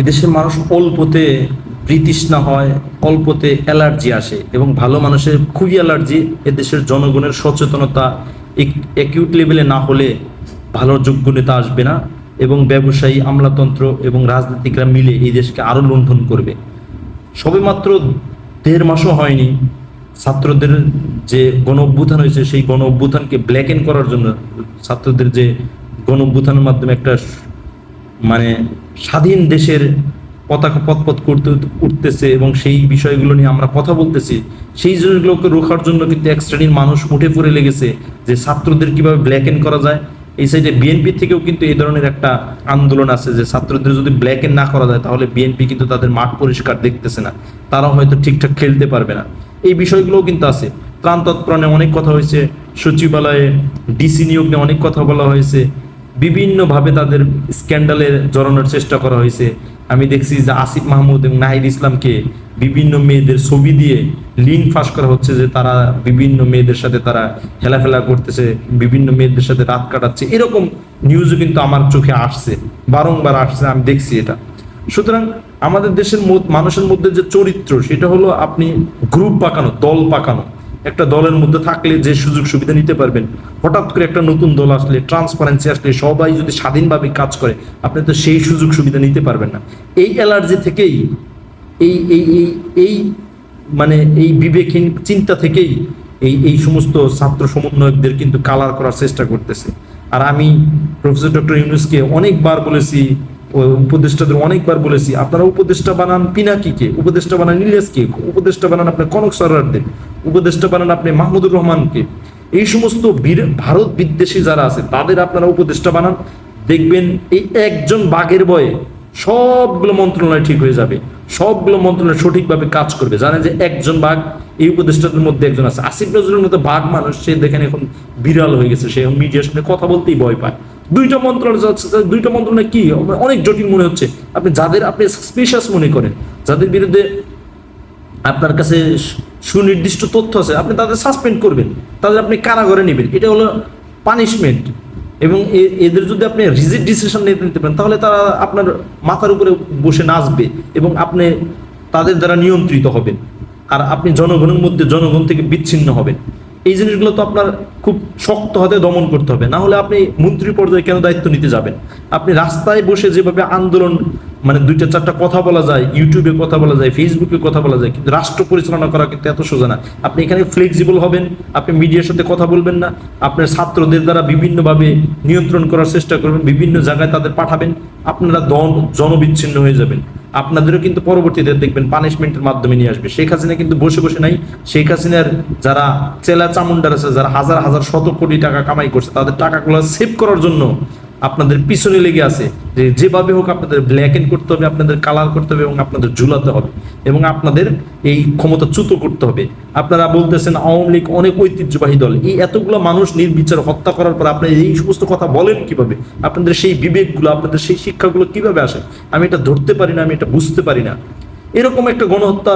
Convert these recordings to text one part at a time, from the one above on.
এদেশের মানুষ অল্পতে বৃতৃষ্ণা হয়, অল্পতে অ্যালার্জি আসে এবং ভালো মানুষের খুবই অ্যালার্জি, এদেশের জনগণের সচেতনতা অ্যাকিউট লেভেলে না হলে ভালো যোগ্য নেতা আসবে না এবং ব্যবসায়ী, আমলাতন্ত্র এবং রাজনীতিকরা মিলে এই দেশকে আরও লুণ্ঠন করবে। সবেমাত্র দেড় মাসও হয়নি, ছাত্রদের যে গণ অভ্যুত্থান হয়েছে, সেই গণ অভ্যুত্থানকে ব্ল্যাক এন্ড করার জন্য ছাত্রদের যে গণ অভ্যুত্থানের মাধ্যমে একটা মানে স্বাধীন দেশের পতাকা পথপথ করতে উঠতেছে এবং সেই বিষয়গুলো নিয়ে আমরা কথা বলতেছি, সেই জিনিসগুলোকে রোখার জন্য কিন্তু এক শ্রেণির মানুষ উঠে পড়ে লেগেছে যে ছাত্রদের কীভাবে ব্ল্যাক এন্ড করা যায়। এই সাইডে বিএনপি থেকেও কিন্তু এই ধরনের একটা আন্দোলন আছে যে ছাত্রদের যদি ব্ল্যাক এন্ড না করা যায়, তাহলে বিএনপি কিন্তু তাদের মাঠ পরিষ্কার দেখতেছে না। তারা হয়তো ঠিকঠাক খেলতে পারবে না। এই বিষয়গুলোও কিন্তু আছে। ত্রাণ তৎপ্রাণে অনেক কথা হয়েছে, সচিবালয়ে ডিসি নিয়োগ নিয়ে অনেক কথা বলা হয়েছে। বিভিন্নভাবে তাদের স্ক্যান্ডালে জড়ানোর চেষ্টা করা হয়েছে। আমি দেখছি যে আসিফ মাহমুদ এবং নাহিদ ইসলামকে বিভিন্ন মেয়েদের ছবি দিয়ে লিঙ্ক ফাঁস করা হচ্ছে যে তারা বিভিন্ন মেয়েদের সাথে তারা হেলাফেলা করতেছে, বিভিন্ন মেয়েদের সাথে রাত কাটাচ্ছে। এরকম নিউজও কিন্তু আমার চোখে আসছে, বারংবার আসছে, আমি দেখছি এটা। সুতরাং আমাদের দেশের মানুষের মধ্যে যে চরিত্র, সেটা হলো আপনি গ্রুপ পাকানো, দল পাকানো। একটা দলের মধ্যে থাকলে যে সুযোগ সুবিধা নিতে পারবেন, হঠাৎ করে একটা নতুন দল আসলে ট্রান্সপারেন্সি আসলে, সবাই যদি স্বাধীনভাবে কাজ করে, আপনি তো সেই সুযোগ সুবিধা নিতে পারবেন না। এই অ্যালার্জি থেকেই, এই এই এই এই মানে এই বিবেকহীন চিন্তা থেকেই এই এই সমস্ত ছাত্র সমন্বয়কদের কিন্তু কালার করার চেষ্টা করতেছে। আর আমি প্রফেসর ডক্টর ইউনুসকে অনেকবার বলেছি উপদেষ্টাদের অনেকবার বলেছি, আপনারা উপদেষ্টা বানান পিনাকিকে উপদেষ্টা বানান ইলিয়াসকে উপদেষ্টা বানান আপনার কনক সরারদের, উপদেষ্টা বানান আপনি মাহমুদুর রহমানকে এই সমস্ত ভারত বিদ্বেষী যারা আছে, তাদের আপনারা উপদেষ্টা বানান। দেখবেন এই একজন বাঘের বয়ে সবগুলো মন্ত্রণালয় ঠিক হয়ে যাবে, সবগুলো মন্ত্রণালয় সঠিকভাবে কাজ করবে। জানেন যে একজন বাঘ, এই উপদেষ্টাদের মধ্যে একজন আছে। আসিফ নজরুলের মতো বাঘ মানুষ, সে দেখেন এখন বিড়াল হয়ে গেছে, সে মিডিয়ার সামনে কথা বলতেই ভয় পায়। দুইটা মন্ত্রণালয় দুইটা মন্ত্রণালয় কি? অনেক জটিল মনে হচ্ছে। আপনি যাদের, আপনি স্পেশাস মনে করেন, যাদের বিরুদ্ধে আপনার কাছে সুনির্দিষ্ট তথ্য আছে, আপনি তাদের সাসপেন্ড করবেন। তাদের আপনি কারাগারে নেবেন। এটা হলো পানিশমেন্ট এবং এদের যদি আপনি রিজিট ডিসিশন নিতে পারেন, তাহলে তারা আপনার মাথার উপরে বসে নাচবে এবং আপনি তাদের দ্বারা নিয়ন্ত্রিত হবেন। আর আপনি জনগণের মধ্যে, জনগণ থেকে বিচ্ছিন্ন হবেন। এই জিনিসগুলো তো আপনার খুব শক্ত হাতে দমন করতে হবে। না হলে আপনি মন্ত্রী পর্যায়ে কেন দায়িত্ব নিতে যাবেন? আপনি রাস্তায় বসে যেভাবে আন্দোলন মানে দুইটা, চারটা কথা বলা যায় ইউটিউবে কথা বলা যায় ফেসবুকে কথা বলা যায়, কিন্তু রাষ্ট্র পরিচালনা করা কিন্তু এত সোজা না। আপনি এখানে ফ্লেক্সিবল হবেন, আপনি মিডিয়ার সাথে কথা বলবেন না, আপনার ছাত্রদের দ্বারা বিভিন্নভাবে নিয়ন্ত্রণ করার চেষ্টা করবেন, বিভিন্ন জায়গায় তাদের পাঠাবেন, আপনারা দন, জনবিচ্ছিন্ন হয়ে যাবেন। আপনাদেরও কিন্তু পরবর্তীতে দেখবেন পানিশমেন্টের মাধ্যমে নিয়ে আসবে। শেখ হাসিনা কিন্তু বসে বসে নাই। শেখ হাসিনার যারা চেলা চামুন্ডার আছে, যারা হাজার হাজার শত কোটি টাকা কামাই করছে, তাদের টাকাগুলো সেভ করার জন্য আপনাদের পিছনে লেগে আছে যে যেভাবে হোক আপনাদের ব্ল্যাক এন্ড করতে হবে, আপনাদের কালার করতে হবে এবং আপনাদের ঝুলাতে হবে এবং আপনাদের এই ক্ষমতা চ্যুত করতে হবে। আপনারা বলতেছেন আওয়ামী লীগ অনেক ঐতিহ্যবাহী দল। এই এতগুলো মানুষ নির্বিচার হত্যা করার পর আপনি এই সমস্ত কথা বলেন কীভাবে? আপনাদের সেই বিবেকগুলো, আপনাদের সেই শিক্ষাগুলো কীভাবে আসে? আমি এটা ধরতে পারি না, আমি এটা বুঝতে পারি না। এরকম একটা গণহত্যা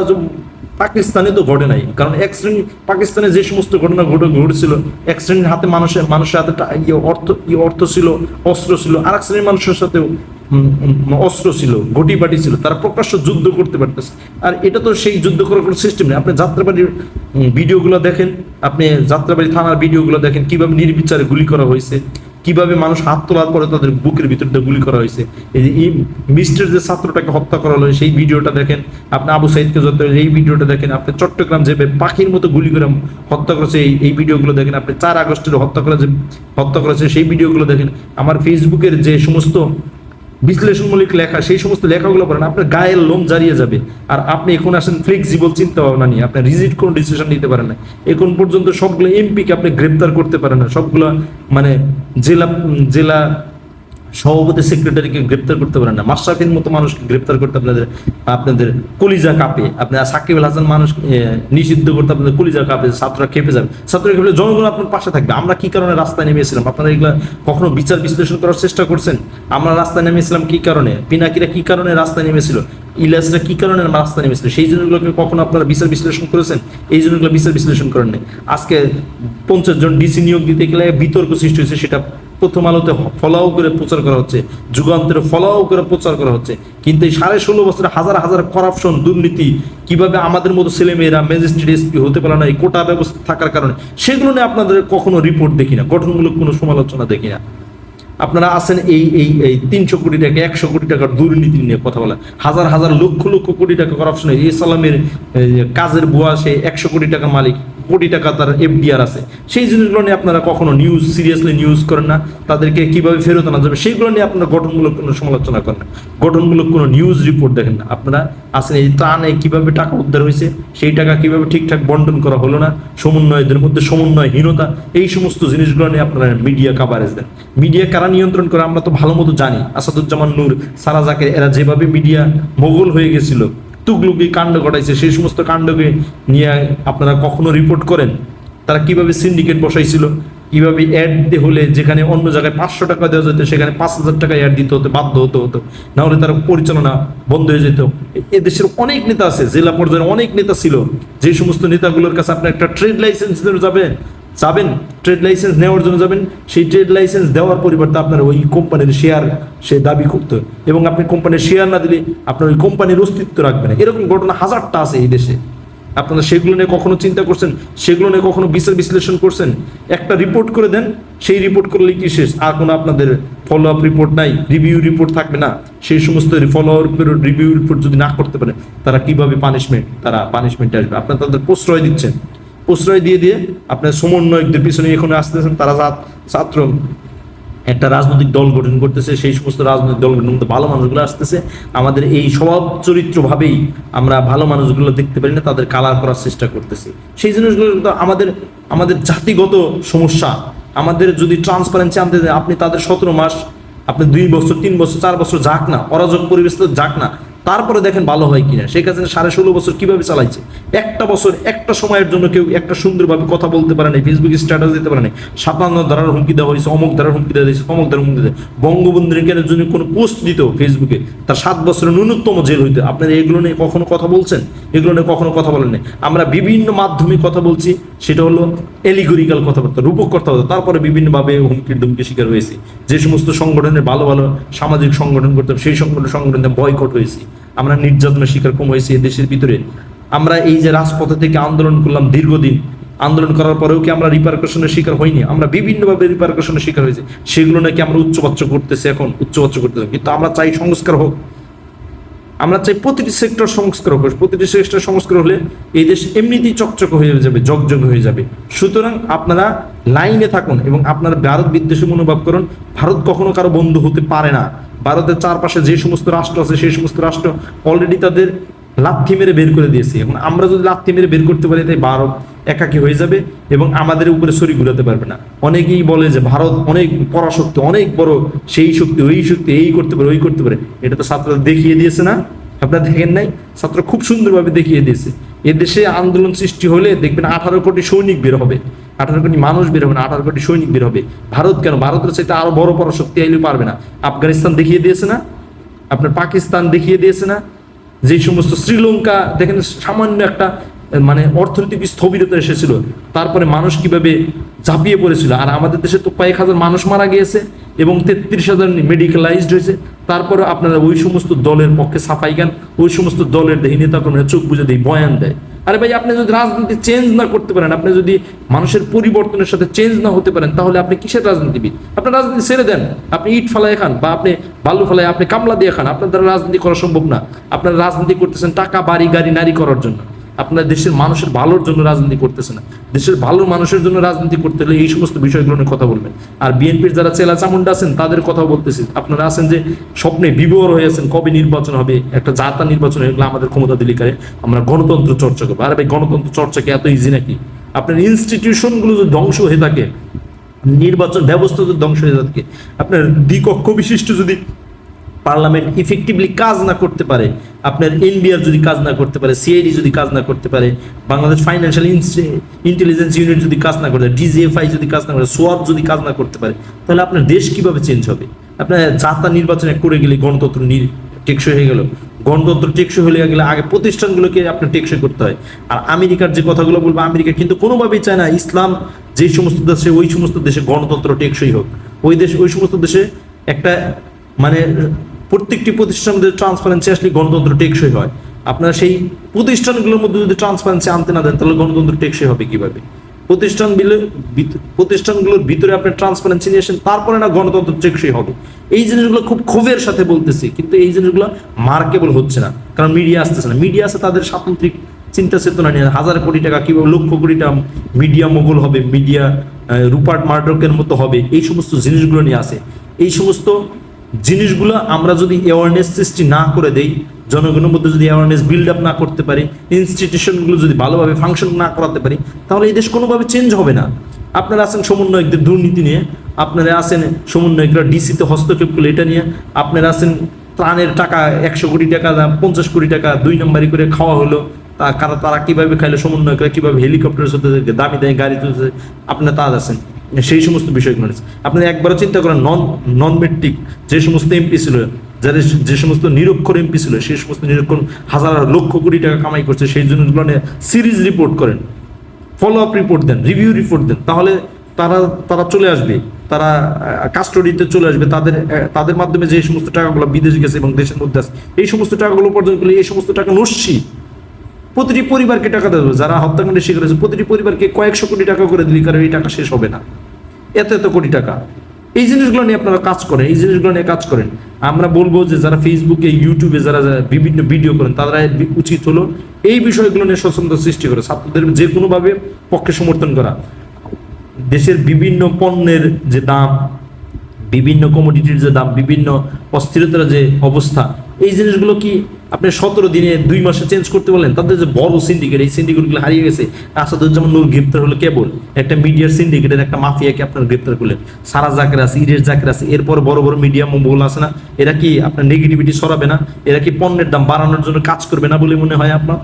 পাকিস্তানে তো ঘটে নাই। কারণ এক শ্রেণি পাকিস্তানে যে সমস্ত ঘটনা ঘটে, ঘটেছিল, এক শ্রেণির হাতে মানুষের মানুষের হাতে ইয়ে অর্থ ইয়ে অর্থ ছিল, অস্ত্র ছিল। আর এক শ্রেণির মানুষের সাথেও অস্ত্র ছিল ঘটি বাটি ছিল। তারা প্রকাশ্য যুদ্ধ করতে পারতেছে। আর এটা তো সেই যুদ্ধ করার কোনো সিস্টেম নেই। আপনি যাত্রাবাড়ির ভিডিওগুলো দেখেন, আপনি যাত্রাবাড়ি থানার ভিডিওগুলো দেখেন, কীভাবে নির্বিচারে গুলি করা হয়েছে। কীভাবে মানুষ হাত তোলার পরে তাদের বুকের ভিতরে গুলি করা হয়েছে? এই যে এই মিস্টের যে ছাত্রটাকে হত্যা করা হলো, সেই ভিডিওটা দেখেন আপনি আবু সাইদকে যত এই ভিডিওটা দেখেন, আপনি চট্টগ্রাম যে পাখির মতো গুলি করে হত্যা করেছে, এই এই ভিডিওগুলো দেখেন আপনি চার আগস্টের হত্যা করা যে হত্যা করেছে, সেই ভিডিওগুলো দেখেন। আমার ফেসবুকের যে সমস্ত বিশ্লেষণমূলক লেখা, সেই সমস্ত লেখাগুলো পড়েন, আপনার গায়ের লোম জারিয়ে যাবে। আর আপনি এখন আসেন ফ্লেক্সিবল চিন্তা ভাবনা নিয়ে আপনার রিজিট কোনো ডিসিশন নিতে পারেন না। এখন পর্যন্ত সবগুলো এমপিকে আপনি গ্রেপ্তার করতে পারেন না, সবগুলো মানে জেলা জেলা সভাপতি সেক্রেটারিকে গ্রেপ্তার করতে পারেন না। মাশরাফির মতো মানুষকে গ্রেপ্তার করতে আপনাদের আপনাদের কলিজা কাপে। আপনি সাকিব আল হাসান মানুষ নিষিদ্ধ করতে আপনাদের কলিজা কাঁপে, ছাত্ররা খেপে যাবে। ছাত্ররা খেপে জনগণ আপনার পাশে থাকবে। আমরা কি কারণে রাস্তায় নেমেছিলাম? আপনারা এগুলো কখনো বিচার বিশ্লেষণ করার চেষ্টা করছেন? আমরা রাস্তায় নেমেছিলাম কি কারণে? পিনাকিরা কি কারণে রাস্তায় নেমেছিল? ইলাসরা কি কারণে রাস্তায় নেমেছিল? সেই জিনিসগুলোকে কখনো আপনারা বিচার বিশ্লেষণ করেছেন? এই জিনিসগুলো বিচার বিশ্লেষণ করেন আজকে পঞ্চাশ জন ডিসি নিয়োগ দিতে গেলে বিতর্ক সৃষ্টি হয়েছে, সেটা প্রথম আলোতে ফলাও করে প্রচার করা হচ্ছে, যুগান্তরে ফলাও করে প্রচার করা হচ্ছে। কিন্তু এই সাড়ে ষোলো বছরে হাজার হাজার করাপশন, দুর্নীতি কীভাবে আমাদের মতো ছেলেমেয়েরা ম্যাজিস্ট্রেট, এসপি হতে পারে না, এই কোটা ব্যবস্থা থাকার কারণে, সেগুলো নিয়ে আপনাদের কখনো রিপোর্ট দেখি না, গঠনমূলক কোনো সমালোচনা দেখি না। আপনারা আছেন এই এই এই তিনশো কোটি টাকা, একশো কোটি টাকার দুর্নীতি নিয়ে কথা বলা হাজার হাজার লক্ষ লক্ষ কোটি টাকা করাপশন ইসলামের কাজের বুয়া সে একশো কোটি টাকা মালিক। কোটি টাকা তার এফডিআর আছে। সেই জিনিসগুলো নিয়ে আপনারা কখনো নিউজ সিরিয়াসলি নিউজ করেন না। তাদেরকে কীভাবে ফেরত আনা যাবে সেইগুলো নিয়ে আপনারা গঠনমূলক কোনো সমালোচনা করেন না। গঠনমূলক কোনো নিউজ রিপোর্ট দেখেন না। আপনারা আসেন এই ত্রাণে কীভাবে টাকা উদ্ধার হয়েছে, সেই টাকা কীভাবে ঠিকঠাক বন্টন করা হলো না, সমন্বয়দের মধ্যে সমন্বয়হীনতা, এই সমস্ত জিনিসগুলো নিয়ে আপনারা মিডিয়া কাভারেজ দেন। মিডিয়া কারা নিয়ন্ত্রণ করে আমরা তো ভালো মতো জানি। আসাদুজ্জামান নূর সারা জাকের এরা যেভাবে মিডিয়া মোগল হয়ে গেছিল তুগলুকি কাণ্ড ঘটাইছে, সেই সমস্ত কাণ্ডকে নিয়ে আপনারা কখনো রিপোর্ট করেন? তারা কীভাবে সিন্ডিকেট বসাইছিল? কীভাবে অ্যাড হলে যেখানে অন্য জায়গায় পাঁচশো টাকা দেওয়া যেত, সেখানে পাঁচ হাজার টাকা অ্যাড দিতে হতো, বাধ্য হতে হতো। না হলে তার পরিচালনা বন্ধ হয়ে যেত। এ দেশের অনেক নেতা আছে, জেলা পর্যায়ে অনেক নেতা ছিল। যে সমস্ত নেতাগুলোর কাছে আপনার একটা ট্রেড লাইসেন্স যাবেন যাবেন ট্রেড লাইসেন্স নেওয়ার জন্য যাবেন, সেই ট্রেড লাইসেন্স দেওয়ার পরিবর্তে আপনার ওই কোম্পানির শেয়ার সে দাবি করতে। এবং আপনি কোম্পানির শেয়ার না দিলে আপনার ওই কোম্পানির অস্তিত্ব রাখবে না। এরকম ঘটনা হাজারটা আছে এই দেশে। আপনারা সেগুলো নিয়ে কখনো চিন্তা করছেন? সেগুলো নিয়ে কখনো বিচার বিশ্লেষণ করছেন? একটা রিপোর্ট করে দেন, সেই রিপোর্ট করলেই কি শেষ? আর কোনো আপনাদের ফলো আপ রিপোর্ট নাই রিভিউ রিপোর্ট থাকবে না। সেই সমস্ত ফলো আপ রিভিউ রিপোর্ট যদি না করতে পারে, তারা কীভাবে পানিশমেন্ট তারা পানিশমেন্টে আসবে? আপনারা তাদের প্রশ্রয় দিচ্ছেন। প্রশ্রয় দিয়ে দিয়ে আপনার সমন্বয়কদের পিছনে এখানে আসতেছেন, তারা ছাত- ছাত্র। একটা রাজনৈতিক দল গঠন করতেছে, সেই সমস্ত রাজনৈতিক দলগুলোর মধ্যে ভালো মানুষগুলো আসতেছে। আমাদের এই স্বভাব চরিত্রভাবেই আমরা ভালো মানুষগুলো দেখতে পারি না, তাদের কালার করার চেষ্টা করতেছি। সেই জিনিসগুলো কিন্তু আমাদের আমাদের জাতিগত সমস্যা। আমাদের যদি ট্রান্সপারেন্সি আনতে আপনি তাদের সতেরো মাস, আপনি দুই বছর, তিন বছর, চার বছর যাক না, অরাজক পরিবেশ তো যাক না তারপরে দেখেন ভালো হয় কিনা। শেখ হাসিনা সাড়ে ষোলো বছর কীভাবে চালাইছে? একটা বছর, একটা সময়ের জন্য কেউ একটা সুন্দরভাবে কথা বলতে পারে নাই ফেসবুকে স্ট্যাটাস দিতে পারে না সাতান্ন ধারার হুমকি দেওয়া হয়েছে, অমুক ধারার হুমকি দেওয়া হয়েছে, অমুক ধারার হুমকি দেওয়া হয়েছে। বঙ্গবন্ধুর কেন যদি কোনো পোস্ট দিত ফেসবুকে তার সাত বছরের ন্যূনতম জেল হইতে। আপনারা এগুলো নিয়ে কখনো কথা বলছেন? এগুলো নিয়ে কখনো কথা বলেন নাই। আমরা বিভিন্ন মাধ্যমে কথা বলছি, সেটা হলো এলিগরিক্যাল কথাবার্তা, রূপক কথাবার্তা। তারপরে বিভিন্নভাবে হুমকির দুমকি শিকার হয়েছে। যে সমস্ত সংগঠনের ভালো ভালো সামাজিক সংগঠন করতাম, সেই সংগঠন সংগঠনে বয়কট হয়েছি। আমরা নির্যাতনের শিকার কম হয়েছি দেশের ভিতরে। আমরা এই যে রাজপথে থেকে আন্দোলন করলাম দীর্ঘদিন, আন্দোলন করার পরেও কি আমরা রিপারকশনের শিকার হইনি? আমরা বিভিন্নভাবে রিপারকশনের শিকার হয়েছি। সেগুলো নাকি আমরা উচ্চবাচ্য করতেছি এখন, উচ্চবাচ্য করতেছি। কিন্তু আমরা চাই সংস্কার হোক। আমরা চাই প্রতিটি সেক্টর সংস্কার হোক, প্রতিটি সেক্টর সংস্কার হলে এই দেশ এমনিতেই চকচক হয়ে যাবে, জগজগ হয়ে যাবে। সুতরাং আপনারা লাইনে থাকুন এবং আপনারা ভারত বিদ্বেষী মনোভাব করুন। ভারত কখনো কারও বন্ধু হতে পারে না। ভারতের চারপাশে যে সমস্ত রাষ্ট্র আছে, সেই সমস্ত রাষ্ট্র অলরেডি তাদের লাথি মেরে বের করে দিয়েছে। এখন আমরা যদি লাথি মেরে বের করতে পারি তাই ভারত। একাকি হয়ে যাবে এবং আমাদের উপরে ছড়ি ঘুরাতে পারবে না। অনেকেই বলে যে ভারত অনেক পরাশক্তি, অনেক বড় সেই শক্তি, ওই শক্তি, এই করতে পারে, ওই করতে পারে। এটা তো ছাত্ররা দেখিয়ে দিয়েছে না? আপনারা দেখেন নাই? ছাত্র খুব সুন্দরভাবে দেখিয়ে দিয়েছে। এদেশে আন্দোলন সৃষ্টি হলে দেখবেন আঠারো কোটি সৈনিক বের হবে। আঠারো কোটি মানুষ বের হবে না, আঠারো কোটি সৈনিক বের হবে। ভারত কেন? ভারতের চাইতে আরও বড় বড় শক্তি আইলে পারবে না। আফগানিস্তান দেখিয়ে দিয়েছে না? আপনার পাকিস্তান দেখিয়ে দিয়েছে না? যে সমস্ত শ্রীলঙ্কা, দেখেন সামান্য একটা মানে অর্থনৈতিক স্থবিরতা এসেছিল। তারপরে মানুষ কীভাবে ঝাঁপিয়ে পড়েছিল? আর আমাদের দেশে তো কয়েক হাজার মানুষ মারা গিয়েছে এবং তেত্রিশ হাজার মেডিকেলাইজড হয়েছে। তারপরে আপনারা ওই সমস্ত দলের পক্ষে সাফাই গান ওই সমস্ত দলের দেখি নেতাকর্মীরা চোখ বুঝে দিয়ে বয়ান দেয়। আরে ভাই, আপনি যদি রাজনীতি চেঞ্জ না করতে পারেন, আপনি যদি মানুষের পরিবর্তনের সাথে চেঞ্জ না হতে পারেন, তাহলে আপনি কিসের রাজনীতিবিদ? আপনার রাজনীতি ছেড়ে দেন, আপনি ইট ফালায় খান বা আপনি বালু ফালায়, আপনি কামলা দিয়ে খান। আপনার দ্বারা রাজনীতি করা সম্ভব না। আপনার রাজনীতি করতেছেন টাকা, বাড়ি, গাড়ি, নারী করার জন্য। আপনার দেশের মানুষের ভালোর জন্য রাজনীতি করতেছে না। দেশের ভালো মানুষের জন্য রাজনীতি করতে হলে এই সমস্ত বিষয়গুলো নিয়ে কথা বলবেন। আর বিএনপির যারা চেলা চামুন্ডা আছেন, তাদের কথা বলতেছি। আপনারা আছেন যে স্বপ্নে বিবর হয়ে আছেন, কবে নির্বাচন হবে, একটা জাতা নির্বাচন হয়ে গেলে আমাদের ক্ষমতা দিলিকারে আমরা গণতন্ত্র চর্চা করব। আর ভাই, গণতন্ত্র চর্চাকে এত ইজি নাকি? আপনার ইনস্টিটিউশনগুলো যদি ধ্বংস হয়ে থাকে, নির্বাচন ব্যবস্থা যদি ধ্বংস হয়ে থাকে, আপনার দ্বিকক্ষ বিশিষ্ট যদি পার্লামেন্ট ইফেক্টিভলি কাজ না করতে পারে, আপনার এনবিআর যদি কাজ না করতে পারে সিআইডি যদি কাজ না করতে পারে, বাংলাদেশ ফাইন্যান্সিয়াল ইন্টেলিজেন্স ইউনিট যদি কাজ না করতে ডিজিএফআই যদি কাজ না করে সোয়াব যদি কাজ না করতে পারে, তাহলে আপনার দেশ কীভাবে চেঞ্জ হবে? আপনার জাতা নির্বাচনে করে গেলে গণতন্ত্র টেকসই হয়ে গেল। গণতন্ত্র টেকসই হলে গেলে আগে প্রতিষ্ঠানগুলোকে আপনার টেকসই করতে হয়। আর আমেরিকার যে কথাগুলো বলব, আমেরিকা কিন্তু কোনোভাবেই চায় না ইসলাম যে সমস্ত দেশে, ওই সমস্ত দেশে গণতন্ত্র টেকসই হোক। ওই দেশ, ওই সমস্ত দেশে একটা মানে প্রত্যেকটি প্রতিষ্ঠানের ট্রান্সপারেন্সি আসলে গণতন্ত্র টেকসই হয়। আপনারা সেই প্রতিষ্ঠানগুলোর মধ্যে যদি ট্রান্সপারেন্সি আনতে না দেন, তাহলে গণতন্ত্র টেকসই হবে কীভাবে? প্রতিষ্ঠান প্রতিষ্ঠানগুলোর ভিতরে আপনি ট্রান্সপারেন্সি নিয়ে আসেন, তারপরে না গণতন্ত্র টেকসই হবে। এই জিনিসগুলো খুব ক্ষোভের সাথে বলতেছি, কিন্তু এই জিনিসগুলো মার্কেবল হচ্ছে না, কারণ মিডিয়া আসতেছে না। মিডিয়া আছে তাদের স্বাতন্ত্রিক চিন্তা চেতনা নিয়ে। হাজার কোটি টাকা কীভাবে, লক্ষ কোটি টাকা মিডিয়া মোগল হবে মিডিয়া রুপার্ট মার্ডকের মতো হবে, এই সমস্ত জিনিসগুলো নিয়ে আসে। এই সমস্ত জিনিসগুলো আমরা যদি অ্যাওয়ারনেস সৃষ্টি না করে দেই, জনগণের মধ্যে যদি অ্যাওয়ারনেস বিল্ড আপ না করতে পারি ইনস্টিটিউশনগুলো যদি ভালোভাবে ফাংশন না করাতে পারি, তাহলে এই দেশ কোনোভাবে চেঞ্জ হবে না। আপনারা আছেন সমন্বয়কদের দুর্নীতি নিয়ে, আপনারা আছেন সমন্বয়করা ডিসিতে হস্তক্ষেপ করলে এটা নিয়ে, আপনারা আছেন ত্রাণের টাকা, একশো কোটি টাকা, পঞ্চাশ কোটি টাকা, দুই নম্বরই করে খাওয়া হলো কারা, তারা কীভাবে খাইলে, সমন্বয়করা কীভাবে হেলিকপ্টার সাথে দামি দামি গাড়ি তুলছে আপনারা তা আছেন। সেই সমস্ত বিষয়গুলো নিয়ে। আপনারা একবারও চিন্তা করেন নন নন মেট্রিক যে সমস্ত এমপি ছিল, যাদের যে সমস্ত নিরক্ষর এমপি ছিল, সেই সমস্ত নিরক্ষর হাজার লক্ষ কোটি টাকা কামাই করছে, সেই জিনিসগুলো নিয়ে সিরিজ রিপোর্ট করেন। ফলো আপ রিপোর্ট দেন রিভিউ রিপোর্ট দেন। তাহলে তারা তারা চলে আসবে। তারা কাস্টডিতে চলে আসবে। তাদের তাদের মাধ্যমে যে সমস্ত টাকাগুলো বিদেশ গেছে এবং দেশের মধ্যে আছে, এই সমস্ত টাকাগুলো উপার্জন করলে এই সমস্ত টাকা নস্যি। প্রতিটি পরিবারকে টাকা দেবে যারা হত্যাকাণ্ডের শিকার হয়েছে, প্রতিটি পরিবারকে কয়েকশো কোটি টাকা করে দিলি কারণ এই টাকা শেষ হবে না। এত এত কোটি টাকা। এই জিনিসগুলো নিয়ে আপনারা কাজ করেন, এই জিনিসগুলো নিয়ে কাজ করেন। আমরা বলব যে যারা ফেসবুকে ইউটিউবে যারা বিভিন্ন ভিডিও করেন, তারা উচিত হলো এই বিষয়গুলো নিয়ে সচেতনতা সৃষ্টি করে, ছাত্রদের যে কোনোভাবে পক্ষে সমর্থন করা। দেশের বিভিন্ন পণ্যের যে দাম, বিভিন্ন কমোডিটির যে দাম, বিভিন্ন অস্থিরতার যে অবস্থা এই জিনিসগুলো কি আপনি সতেরো দিনে দুই মাসে চেঞ্জ করতে বলেন তাদের যে বড় সিন্ডিকেট এই সিন্ডিকেটগুলো হারিয়ে গেছে। আসাদুজ্জামান নূর গ্রেপ্তার হলো কেবল, একটা মিডিয়ার সিন্ডিকেটের একটা মাফিয়াকে আপনার গ্রেপ্তার করলেন। সারা জাকের আছে ইরের জাকের আছে, এরপর বড় বড় মিডিয়া মোবাইল আছে না? এরা কি আপনার নেগেটিভিটি সরাবে না? এরা কি পণ্যের দাম বাড়ানোর জন্য কাজ করবে না বলে মনে হয় আপনার?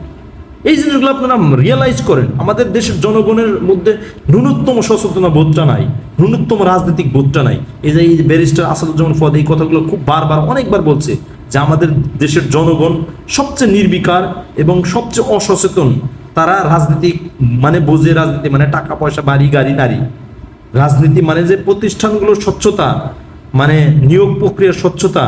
এই জিনিসগুলো আপনারা রিয়েলাইজ করেন। আমাদের দেশের জনগণের মধ্যে ন্যূনতম সচেতনা বোধটা নাই, ন্যূনতম রাজনৈতিক বোধটা নাই। এই যে এই ব্যারিস্টার আসাদুজ্জামান ফদ এই কথাগুলো খুব বারবার, অনেকবার বলছে। যে আমাদের দেশের জনগণ সবচেয়ে নির্বিকার এবং সবচেয়ে অসচেতন। তারা রাজনীতি মানে বোঝে রাজনীতি মানে টাকা, পয়সা, বাড়ি, গাড়ি, নারী। রাজনীতি মানে যে প্রতিষ্ঠানগুলোর স্বচ্ছতা মানে নিয়োগ প্রক্রিয়ার স্বচ্ছতা,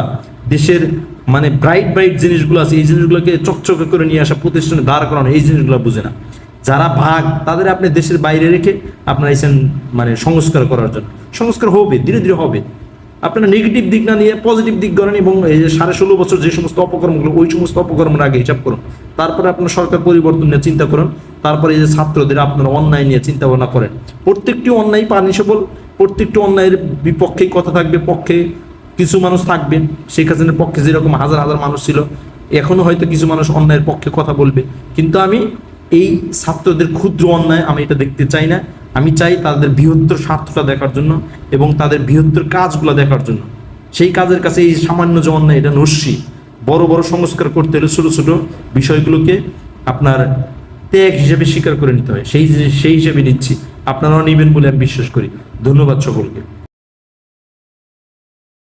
দেশের মানে ব্রাইট ব্রাইট জিনিসগুলো আছে, এই জিনিসগুলোকে চকচকে করে নিয়ে আসা, প্রতিষ্ঠানে দাঁড় করানো, এই জিনিসগুলো বুঝে না। যারা ভাগ, তাদের আপনি দেশের বাইরে রেখে আপনারা এসেন মানে সংস্কার করার জন্য। সংস্কার হবে, ধীরে ধীরে হবে। আপনারা নেগেটিভ দিক না নিয়ে পজিটিভ দিক করেন এবং এই যে সাড়ে ষোলো বছর যে সমস্ত অপকর্মগুলো, ওই সমস্ত অপকর্মের আগে হিসাব করুন। তারপরে আপনার সরকার পরিবর্তন নিয়ে চিন্তা করুন। তারপরে এই যে ছাত্রদের আপনারা অন্যায় নিয়ে চিন্তা ভাবনা করেন। প্রত্যেকটি অন্যায় পানিশবল প্রত্যেকটি অন্যায়ের বিপক্ষেই কথা থাকবে, পক্ষে কিছু মানুষ থাকবে। শেখ হাসিনার পক্ষে যেরকম হাজার হাজার মানুষ ছিল, এখনও হয়তো কিছু মানুষ অন্যায়ের পক্ষে কথা বলবে। কিন্তু আমি এই ছাত্রদের ক্ষুদ্র অন্যায় আমি এটা দেখতে চাই না। আমি চাই তাদের বৃহত্তর স্বার্থটা দেখার জন্য এবং তাদের বৃহত্তর কাজগুলো দেখার জন্য। সেই কাজের কাছে এই সামান্য যে অন্যায় এটা নস্যি। বড় বড় সংস্কার করতে হলে ছোটো ছোটো বিষয়গুলোকে আপনার ত্যাগ হিসেবে স্বীকার করে নিতে হয়। সেই সেই হিসেবে নিচ্ছি। আপনারাও নেবেন বলে আমি বিশ্বাস করি। ধন্যবাদ সকলকে।